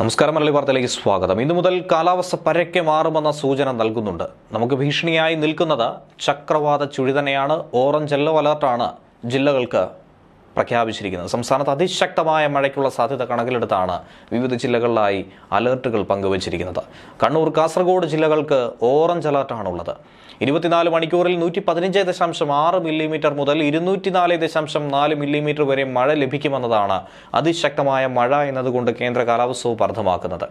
നമസ്കാരം മലയാളി വാർത്തയിലേക്ക് സ്വാഗതം. ഇന്നു മുതൽ കാലാവസ്ഥ പരക്കെ മാറുമെന്ന സൂചന നൽകുന്നുണ്ട്. നമുക്ക് ഭീഷണിയായി നിൽക്കുന്നത് ചക്രവാത ചുഴി തന്നെയാണ്. ഓറഞ്ച് യെല്ലോ അലർട്ടാണ് ജില്ലകൾക്ക് പ്രഖ്യാപിച്ചിരിക്കുന്നത്. സംസ്ഥാനത്ത് അതിശക്തമായ മഴയ്ക്കുള്ള സാധ്യത കണക്കിലെടുത്താണ് വിവിധ ജില്ലകളിലായി അലേർട്ടുകൾ പങ്കുവച്ചിരിക്കുന്നത്. കണ്ണൂർ കാസർഗോഡ് ജില്ലകൾക്ക് ഓറഞ്ച് അലർട്ടാണുള്ളത്. ഇരുപത്തിനാല് മണിക്കൂറിൽ നൂറ്റി പതിനഞ്ച് ദശാംശം ആറ് മില്ലിമീറ്റർ മുതൽ ഇരുന്നൂറ്റിനാല് ദശാംശം നാല് മില്ലിമീറ്റർ വരെ മഴ ലഭിക്കുമെന്നതാണ് അതിശക്തമായ മഴ എന്നതുകൊണ്ട് കേന്ദ്ര കാലാവസ്ഥ വകുപ്പ് അർത്ഥമാക്കുന്നത്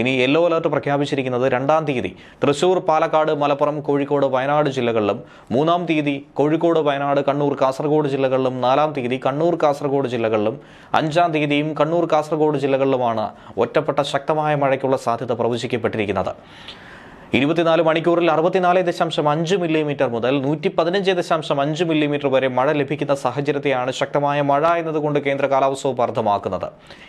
ഇനി യെല്ലോ അലർട്ട് പ്രഖ്യാപിച്ചിരിക്കുന്നത് രണ്ടാം തീയതി. തൃശൂർ പാലക്കാട് മലപ്പുറം കോഴിക്കോട് വയനാട് ജില്ലകളിലും മൂന്നാം തീയതി കോഴിക്കോട് വയനാട് കണ്ണൂർ കാസർഗോഡ് ജില്ലകളിലും നാലാം തീയതി കണ്ണൂർ കാസർഗോഡ് ജില്ലകളിലും അഞ്ചാം തീയതിയും കണ്ണൂർ കാസർഗോഡ് ജില്ലകളിലുമാണ് ഒറ്റപ്പെട്ട ശക്തമായ മഴയ്ക്കുള്ള സാധ്യത പ്രവചിക്കപ്പെട്ടിരിക്കുന്നത്. ഇരുപത്തിനാല് മണിക്കൂറിൽ അറുപത്തിനാല് ദശാംശം അഞ്ച് മില്ലിമീറ്റർ മുതൽ നൂറ്റി പതിനഞ്ച് ദശാംശം അഞ്ച് മില്ലിമീറ്റർ വരെ മഴ ലഭിക്കുന്ന സാഹചര്യത്തെയാണ് ശക്തമായ മഴ എന്നതുകൊണ്ട് കേന്ദ്ര കാലാവസ്ഥ വകുപ്പ് അർത്ഥമാക്കുന്നത്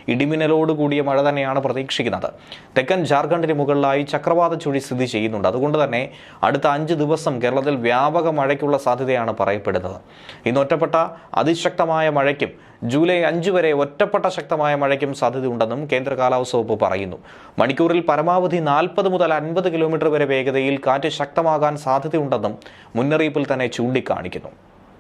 ഇടിമിന്നലോട് കൂടിയ മഴ തന്നെയാണ് പ്രതീക്ഷിക്കുന്നത്. തെക്കൻ ജാർഖണ്ഡിന് മുകളിലായി ചക്രവാത ചുഴി സ്ഥിതി ചെയ്യുന്നുണ്ട്. അതുകൊണ്ട് തന്നെ അടുത്ത അഞ്ച് ദിവസം കേരളത്തിൽ വ്യാപക മഴയ്ക്കുള്ള സാധ്യതയാണ് പറയപ്പെടുന്നത്. ഇന്ന് ഒറ്റപ്പെട്ട അതിശക്തമായ മഴയ്ക്കും ജൂലൈ അഞ്ച് വരെ ഒറ്റപ്പെട്ട ശക്തമായ മഴയ്ക്കും സാധ്യതയുണ്ടെന്നും കേന്ദ്ര കാലാവസ്ഥ വകുപ്പ് പറയുന്നു. മണിക്കൂറിൽ പരമാവധി നാൽപ്പത് മുതൽ അൻപത് കിലോമീറ്റർ വരെ വേഗതയിൽ കാറ്റ് ശക്തമാകാൻ സാധ്യതയുണ്ടെന്നും മുന്നറിയിപ്പിൽ തന്നെ ചൂണ്ടിക്കാണിക്കുന്നു.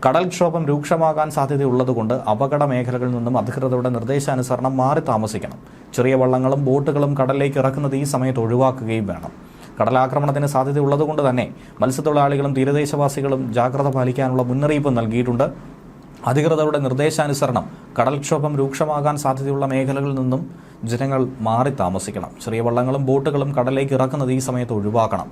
കടൽക്ഷോഭം രൂക്ഷമാകാൻ സാധ്യതയുള്ളതുകൊണ്ട് അപകട മേഖലകളിൽ നിന്നും അധികൃതരുടെ നിർദ്ദേശാനുസരണം മാറി താമസിക്കണം. ചെറിയ വള്ളങ്ങളും ബോട്ടുകളും കടലിലേക്ക് ഇറക്കുന്നത് ഈ സമയത്ത് ഒഴിവാക്കുകയും വേണം. കടലാക്രമണത്തിന് സാധ്യതയുള്ളതുകൊണ്ട് തന്നെ മത്സ്യത്തൊഴിലാളികളും തീരദേശവാസികളും ജാഗ്രത പാലിക്കാനുള്ള മുന്നറിയിപ്പ് നൽകിയിട്ടുണ്ട്. അധികൃതരുടെ നിർദ്ദേശാനുസരണം കടൽക്ഷോഭം രൂക്ഷമാകാൻ സാധ്യതയുള്ള മേഖലകളിൽ നിന്നും ജനങ്ങൾ മാറി താമസിക്കണം. ചെറിയ വള്ളങ്ങളും ബോട്ടുകളും കടലിലേക്ക് ഇറക്കുന്നത് ഈ സമയത്ത് ഒഴിവാക്കണം.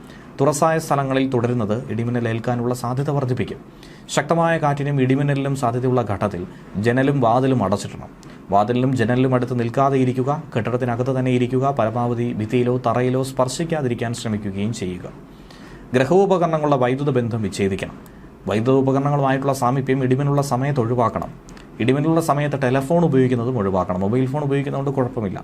തുറസായ സ്ഥലങ്ങളിൽ തുടരുന്നത് ഇടിമിന്നൽ ഏൽക്കാനുള്ള സാധ്യത വർദ്ധിപ്പിക്കും. ശക്തമായ കാറ്റിനും ഇടിമിന്നലിനും സാധ്യതയുള്ള ഘട്ടത്തിൽ ജനലും വാതിലും അടച്ചിടണം. വാതിലിനും ജനലിലും അടുത്ത് നിൽക്കാതെ ഇരിക്കുക കെട്ടിടത്തിനകത്ത് തന്നെ ഇരിക്കുക പരമാവധി ഭിത്തിയിലോ തറയിലോ സ്പർശിക്കാതിരിക്കാൻ ശ്രമിക്കുകയും ചെയ്യുക. ഗ്രഹോപകരണങ്ങളുടെ വൈദ്യുത ബന്ധം വിച്ഛേദിക്കണം. വൈദ്യുത ഉപകരണങ്ങളുമായിട്ടുള്ള സാമീപ്യം ഇടിമിനുള്ള സമയത്ത് ഒഴിവാക്കണം. ഇടിമിനുള്ള സമയത്ത് ടെലഫോൺ ഉപയോഗിക്കുന്നതും ഒഴിവാക്കണം. മൊബൈൽ ഫോൺ ഉപയോഗിക്കുന്നതുകൊണ്ട് കുഴപ്പമില്ല.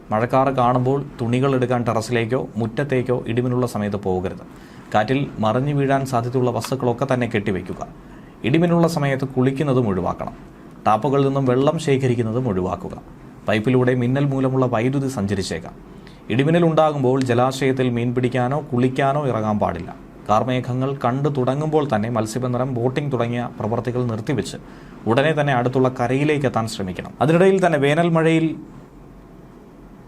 മഴക്കാറ് കാണുമ്പോൾ തുണികൾ എടുക്കാൻ ടെറസിലേക്കോ മുറ്റത്തേക്കോ ഇടിമിനുള്ള സമയത്ത് പോകരുത്. കാറ്റിൽ മറിഞ്ഞു വീഴാൻ സാധ്യതയുള്ള വസ്തുക്കളൊക്കെ തന്നെ കെട്ടിവെക്കുക ഇടിമിനുള്ള സമയത്ത് കുളിക്കുന്നതും ഒഴിവാക്കണം. ടാപ്പുകളിൽ നിന്നും വെള്ളം ശേഖരിക്കുന്നതും ഒഴിവാക്കുക. പൈപ്പിലൂടെ മിന്നൽ മൂലമുള്ള വൈദ്യുതി സഞ്ചരിച്ചേക്കാം. ഇടിമിന്നൽ ഉണ്ടാകുമ്പോൾ ജലാശയത്തിൽ മീൻ പിടിക്കാനോ കുളിക്കാനോ ഇറങ്ങാൻ പാടില്ല. കാർമേഘങ്ങൾ കണ്ടു തുടങ്ങുമ്പോൾ തന്നെ മത്സ്യബന്ധനം ബോട്ടിംഗ് തുടങ്ങിയ പ്രവർത്തികൾ നിർത്തിവെച്ച് ഉടനെ തന്നെ അടുത്തുള്ള കരയിലേക്ക് എത്താൻ ശ്രമിക്കണം. അതിനിടയിൽ തന്നെ വേനൽ മഴയിൽ